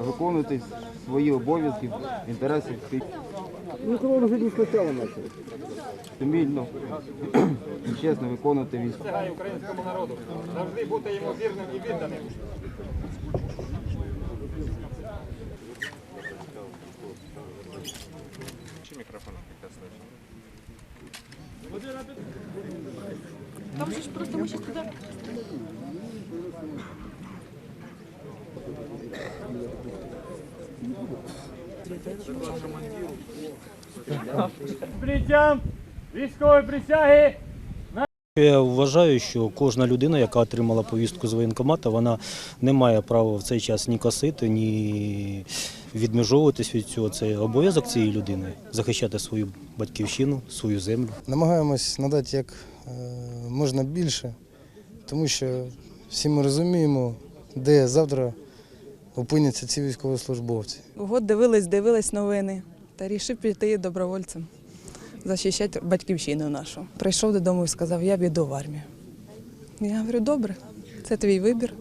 виконувати свої обов'язки в інтересах тих. Ну, коли вже не спочатку почали. Сумільно і чесно виконувати військо. Присягаю українському народу завжди бути йому вірним і відданим. Чи мікрофон Там же ж просто мы сейчас туда... Прийдям військової присяги! Я вважаю, що кожна людина, яка отримала повістку з воєнкомата, вона не має права в цей час ні косити, ні відмежовуватись від цього. Це обов'язок цієї людини захищати свою батьківщину, свою землю. Намагаємось надати як е, можна більше, тому що всі ми розуміємо, де завтра опиняться ці військовослужбовці. Год дивились, дивились новини та рішив піти добровольцем, захищати батьківщину нашу. Прийшов додому і сказав, я біду в армію. Я говорю, добре, це твій вибір.